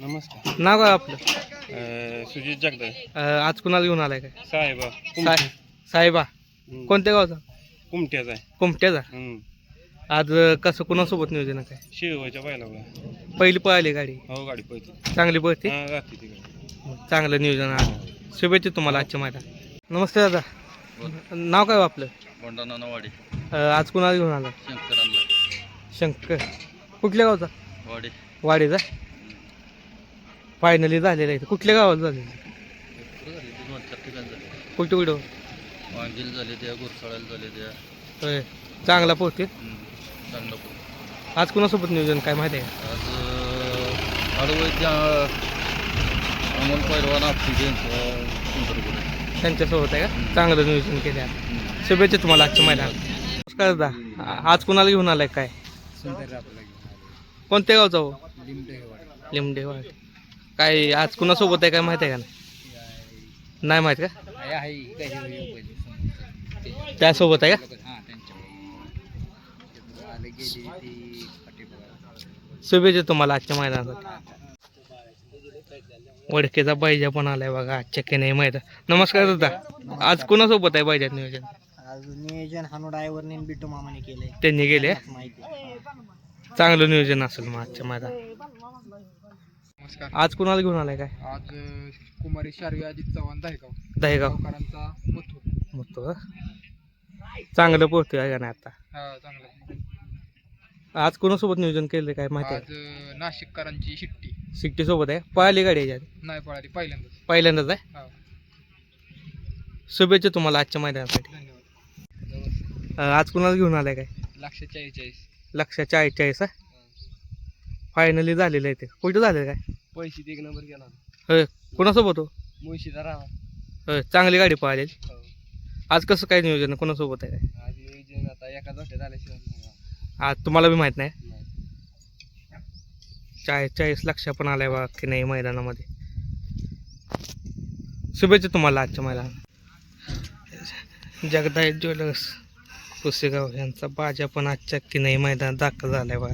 नमस्कार. नाव काय आपलं? अं, सुजित जगदाय अं, आज कुणाला घेऊन आलाय काय? साहेबा साय साहेबा. हम्म. कोणत्या गावचा? कुमट्याचा आहे. कुमट्याचा हम्म. आज अं, कसं कुणासोबत नियोजन आहे काय? शिरवळच्या बैलाला पहिली पळाली गाडी. हो गाडी पळते. चांगली पळते? हा तिकडे चांगलं नियोजन आज शुभेच्छा तुम्हाला आजच्या मैदान नमस्ते दादा. नाव काय हो आपलं? बोंडानावाडी अं, आज कुणाला घेऊन आला शंकरांना शंकर. कुठल्या गावचा? वाडी. वाडीचा? फायनली झालेला आहे कुठल्या गावात झालेलं दोन चार ठिकाण झाले. कुठं कुठं? वांगील झाले त्या गुरसाळ्याला झाले त्या. होय. चांगला पोहते हम्म, चांगलं पोहोच आज कुणासोबत नियोजन काय माहिती आहे? आज आडवय त्या अमोल पैलवान आपली त्यांच्यासोबत आहे का? चांगलं नियोजन केलं आहे शुभेच्छा तुम्हाला आजच्या मैदान नमस्कार दादा. आ- आज कुणाला घेऊन आलाय काय? कोणत्या गावचा हो? लिमडेवाड काय आज कुणासोबत आहे काय माहिती आहे का नाही? नाही माहीत का? त्यासोबत आहे का? शुभेच्छा तुम्हाला आजच्या मैदानासाठी. वडकेचा बैजा पण आलाय बघा आजच्या की नाही मैदान नमस्कार दादा. आज कुणासोबत आहे बैजात नियोजन? आज नियोजन हानू ड्रायव्हरने बिट्टू मामाने केलंय. त्यांनी गेले माहिती चांगलं नियोजन असेल मग आजच्या मैदान नमस्कार. आज कुणाला घेऊन आलाय काय? आज कुमारी शारवी अजित चव्हाण दहेगाव. दहेगाव. गावकरांचा मथुर. मग तो चांगलं पोहतोय आहे का नाही आता? हा चांगला आज कोणासोबत नियोजन केलं काय माहिती आहे? आज नाशिककरांची शिट्टी. सिट्टी सोबत आहे? पळाली गाडी याच्यात? नाही पळाली. पहिल्यांदाच. पहिल्यांदाच आहे? हा. शुभेच्छा तुम्हाला आजच्या मैदानासाठी. धन्यवाद. अं, आज कुणाला घेऊन आलाय काय? लक्ष चाळीस लक्षात चाळीस चाळीस फायनली झालेलं आहे ते. कुठं झालेलं काय पैसे एक नंबर गेला होय. कुणासोबत हो? मुळशीचा राहा होय. चांगली गाडी पळालेली. आज कसं काय नियोजन? कोणासोबत आहे? काय आज नियोजन आता एका आज तुम्हाला बी माहीत नाही? चाळीस चाळीस लक्ष पण आलाय बा की नाही मैदानामध्ये. शुभेच्छा तुम्हाला आजच्या मैदानात. जगदाय ज्वेलर्स पुसेगाव यांचा बाजा पण आजच्या की नाही मैदानात दाखल झालाय बा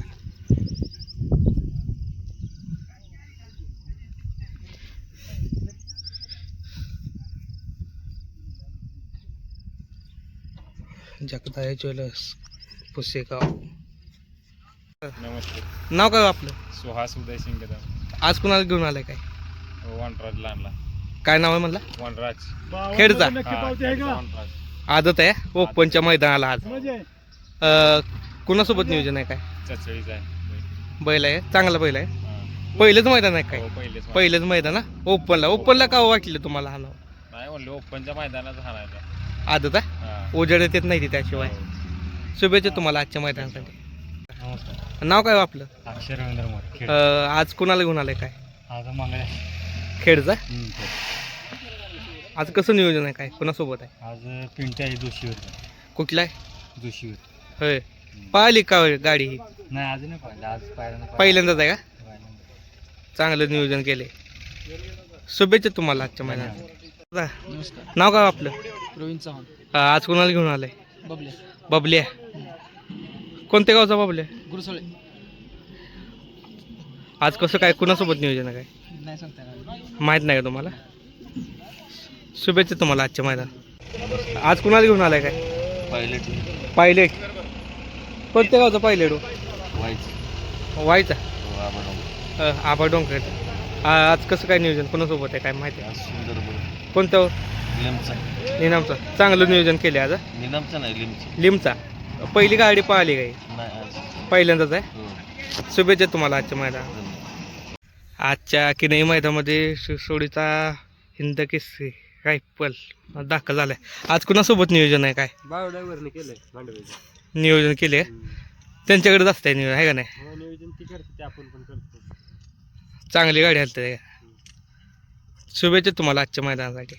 जगदाय ज्वेलर्स पुसेगाव. नमस्ते. नाव काय हो आपलं? सुहास उदय सिंग आज कुणाला घेऊन आलाय काय? वनराज लहानला काय नाव आहे म्हणला? वनराज. खेडचा. आदत आहे ओपनच्या मैदानाला आज. अं, कुणासोबत नियोजन आहे काय? बैल आहे चांगला बैल आहे. पहिलंच मैदान आहे काय? हो, पहिलेच मैदान. पहिलंच मैदान ओपनला. ओपनला का वाटलं तुम्हाला हा नाव? नाही म्हणलं ओपनच्या मैदानात हाणायचा. आदत आहे? हा. उजेडत येत नाही ती त्याशिवाय. शुभेच्छा तुम्हाला आजच्या मैदानासाठी. नाव काय हो आपलं? अक्षय रवींद्र मोरे आज कुणाला घेऊन आलंय काय? आज मंगळ खेडचा? आज कसं नियोजन आहे काय? कुणासोबत आहे? आज पिंट्या आहे जोशीवर. कुठला आहे? जोशीवर. होय. पाहिली का गाडी ही? नाही आज नाही पाहिलं. आज पाहिलं. पहिल्यांदाच आहे का? चांगलं नियोजन केले शुभेच्छा तुम्हाला आजच्या दादा, नाव काय आपलं? प्रवीण चव्हाण. अं, आज कुणाला घेऊन आलंय? बबले बबल्या. कोणत्या गावचा बबल्या? गुरुसळे. आज कसं काय कुणासोबत नियोजन आहे काय? नाही सांगता येणार. माहीत नाही का तुम्हाला? शुभेच्छा तुम्हाला आजच्या मैदान आज कुणाला घेऊन आलाय काय? पायलट. पायलेट. कोणत्या गावचा पायलेट हो? व्हायचं आबा डोंगर आज कसं काय नियोजन? कोणासोबत आहे? काय माहिती आहे? आज सुंदरपूर कोणत्या हो? लिमचा. निनामचं. चांगलं नियोजन केले आज हं? निनामचा नाही लिमचा. लिमचा. पहिली गाडी पाहिली काय? नाही आज. पहिल्यांदाच आहे? हो. शुभेच्छा तुम्हाला आजच्या मैदान धन्यवाद. आजच्या किनई मैदानामध्ये शिरसोडीचा हिंद केसरी रायफल दाखल झालाय. आज कुणासोबत नियोजन आहे काय? केलंय नियोजन केले त्यांच्याकडेच असतंय नियोजन आहे का नाही? नियोजन ती करते ते आपण पण करतो. चांगली गाडी हलते शुभेच्छा तुम्हाला आजच्या मैदानासाठी.